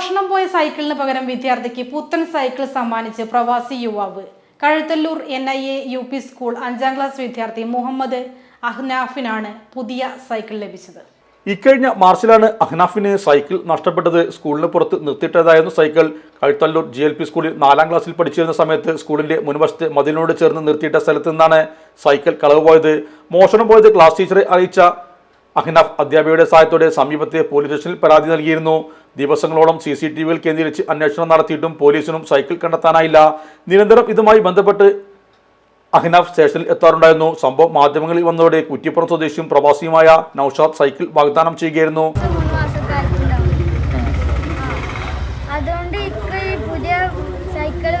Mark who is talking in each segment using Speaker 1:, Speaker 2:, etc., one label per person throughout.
Speaker 1: മോഷണം പോയ സൈക്കിളിന് പകരം വിദ്യാർത്ഥിക്ക് പുത്തൻ സൈക്കിൾ സമ്മാനിച്ച് പ്രവാസി യുവാവ്. Kazhuthallur N I A U P school അഞ്ചാം ക്ലാസ് വിദ്യാർത്ഥി മുഹമ്മദ് അഹ്നാഫിനാണ് പുതിയ സൈക്കിൾ ലഭിച്ചത്.
Speaker 2: ഇക്കഴിഞ്ഞ മാർച്ചിലാണ് അഹ്നാഫിന് സൈക്കിൾ നഷ്ടപ്പെട്ടത്. സ്കൂളിന് പുറത്ത് നിർത്തിയിട്ടതായിരുന്നു cycle. Kazhuthallur G L P സ്കൂളിൽ നാലാം ക്ലാസ്സിൽ പഠിച്ചിരുന്ന സമയത്ത് സ്കൂളിന്റെ മുൻവശത്ത് മതിലിനോട് ചേർന്ന് നിർത്തിയിട്ട സ്ഥലത്ത് നിന്നാണ് സൈക്കിൾ കളവ് പോയത്. മോഷണം പോയത് ക്ലാസ് ടീച്ചറെ അറിയിച്ച അഹ്നാഫ് അധ്യാപികയുടെ സഹായത്തോടെ സമീപത്തെ പോലീസ് സ്റ്റേഷനിൽ പരാതി നൽകിയിരുന്നു. ദിവസങ്ങളോളം സി സി ടി വിയിൽ കേന്ദ്രീകരിച്ച് അന്വേഷണം നടത്തിയിട്ടും പോലീസിനും സൈക്കിൾ കണ്ടെത്താനായില്ല. നിരന്തരം ഇതുമായി ബന്ധപ്പെട്ട് അഹ്നാഫ് സ്റ്റേഷനിൽ എത്താറുണ്ടായിരുന്നു. സംഭവം മാധ്യമങ്ങളിൽ വന്നതോടെ കുറ്റിപ്പുറം സ്വദേശിയും പ്രവാസിയുമായ നൌഷാദ് സൈക്കിൾ വാഗ്ദാനം ചെയ്യുകയായിരുന്നു.
Speaker 3: അതുകൊണ്ട് പുതിയ സൈക്കിൾ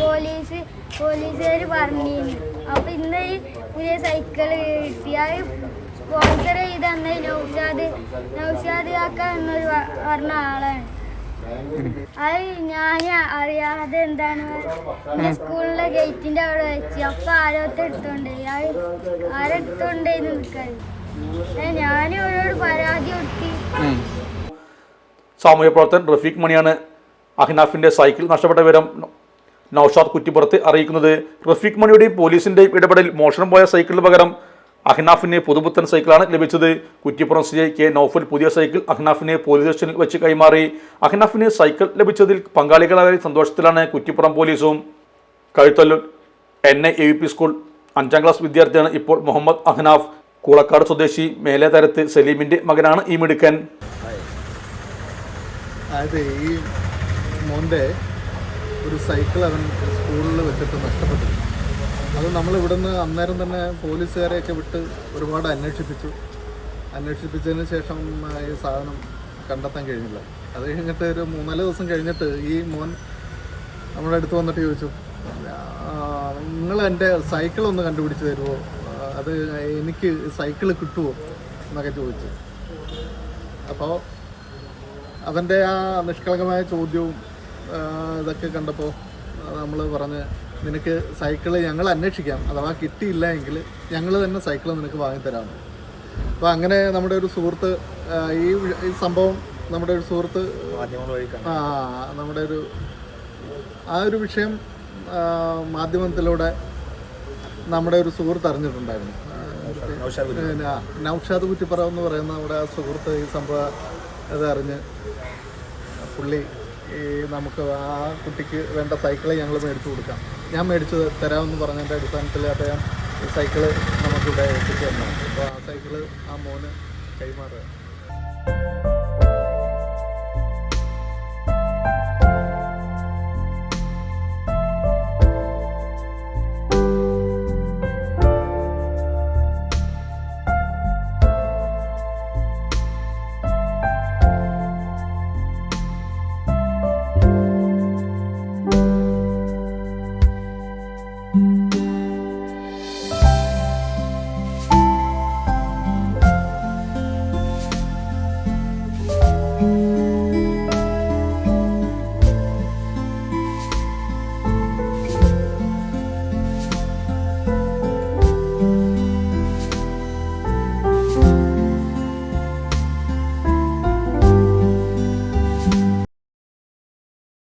Speaker 3: പോലീസ് പോലീസുകാർ പറഞ്ഞിരുന്നു. അപ്പൊ ഇന്ന് പുതിയ സൈക്കിൾ കിട്ടി. അത് സ്പോൺസർ ചെയ്ത് നൗഷാദ് നൗഷാദ് കാക്ക എന്നൊരു പറഞ്ഞ ആളാണ്. അത് ഞാൻ അറിയാതെ എന്താണ് എന്റെ സ്കൂളിലെ ഗേറ്റിന്റെ അവിടെ വെച്ച്. അപ്പൊ ആരോത്തെ എടുത്തോണ്ട് അത് ആരെടുത്തോണ്ടേന്ന് നിൽക്കാറ് ഞാൻ അവരോട് പരാതി കൊടുത്തി.
Speaker 2: സാമൂഹ്യ പ്രവർത്തകൻ റഫീഖ് മണിയാണ് അഹ്നാഫിന്റെ സൈക്കിൾ നഷ്ടപ്പെട്ട വിവരം നൌഷാദ് കുറ്റിപ്പുറത്ത് അറിയിക്കുന്നത്. റഫീഖ് മണിയുടെയും പോലീസിന്റെയും ഇടപെടൽ മോഷണം പോയ സൈക്കിളിന് പകരം അഹ്നാഫിന് പുതുപുത്തൻ സൈക്കിളാണ് ലഭിച്ചത്. Kuttippuram C I K Naufal പുതിയ സൈക്കിൾ അഹ്നാഫിനെ പോലീസ് സ്റ്റേഷനിൽ വെച്ച് കൈമാറി. അഹ്നാഫിന് സൈക്കിൾ ലഭിച്ചതിൽ പങ്കാളികളായ സന്തോഷത്തിലാണ് കുറ്റിപ്പുറം പോലീസും. Kazhuthallur N I A P school അഞ്ചാം ക്ലാസ് വിദ്യാർത്ഥിയാണ് ഇപ്പോൾ മുഹമ്മദ് അഹ്നാഫ്. കൂളക്കാട് സ്വദേശി മേലെ തരത്ത് സലീമിന്റെ മകനാണ് ഈ മിടുക്കൻ.
Speaker 4: അതായത് ഈ ഒരു സൈക്കിൾ അവൻ സ്കൂളിൽ വെച്ചിട്ട് നഷ്ടപ്പെട്ടു അത് നമ്മൾ ഇവിടുന്ന് അന്നേരം തന്നെ പോലീസുകാരെയൊക്കെ വിട്ട് ഒരുപാട് അന്വേഷിപ്പിച്ചു. അന്വേഷിപ്പിച്ചതിന് ശേഷം ഈ സാധനം കണ്ടെത്താൻ കഴിഞ്ഞില്ല. അത് കഴിഞ്ഞിട്ട് ഒരു മൂന്നാൽ ദിവസം കഴിഞ്ഞിട്ട് ഈ മോൻ നമ്മുടെ അടുത്ത് വന്നിട്ട് ചോദിച്ചു നിങ്ങൾ എന്റെ സൈക്കിൾ ഒന്ന് കണ്ടുപിടിച്ച് തരുമോ അത് എനിക്ക് സൈക്കിൾ കിട്ടുമോ എന്നൊക്കെ ചോദിച്ചു. അപ്പോൾ അവന്റെ ആ നിഷ്കളങ്കമായ ചോദ്യവും ഇതൊക്കെ കണ്ടപ്പോൾ നമ്മൾ പറഞ്ഞ് നിനക്ക് സൈക്കിൾ ഞങ്ങൾ അന്വേഷിക്കാം. അഥവാ കിട്ടിയില്ല എങ്കിൽ ഞങ്ങൾ തന്നെ സൈക്കിൾ നിനക്ക് വാങ്ങിത്തരാം അപ്പോൾ അങ്ങനെ നമ്മുടെ ഒരു സുഹൃത്ത് ഈ സംഭവം നമ്മുടെ ഒരു സുഹൃത്ത് ആ നമ്മുടെ ഒരു ആ ഒരു വിഷയം മാധ്യമത്തിലൂടെ നമ്മുടെ ഒരു സുഹൃത്ത് അറിഞ്ഞിട്ടുണ്ടായിരുന്നു. നൗഷാദ് കുറ്റിപ്പറ എന്ന് പറയുന്ന നമ്മുടെ ആ സുഹൃത്ത് ഈ സംഭവം ഇത് അറിഞ്ഞ് പുള്ളി ഈ നമുക്ക് ആ കുട്ടിക്ക് വേണ്ട സൈക്കിളെ ഞങ്ങൾ മേടിച്ചു കൊടുക്കാം. ഞാൻ മേടിച്ചു തരാമെന്ന് പറഞ്ഞതിന്റെ അടിസ്ഥാനത്തിൽ അദ്ദേഹം സൈക്കിൾ നമുക്കിവിടെ എത്തിച്ചു തന്നു. അപ്പോൾ ആ സൈക്കിൾ ആ മോന് കൈമാറുക.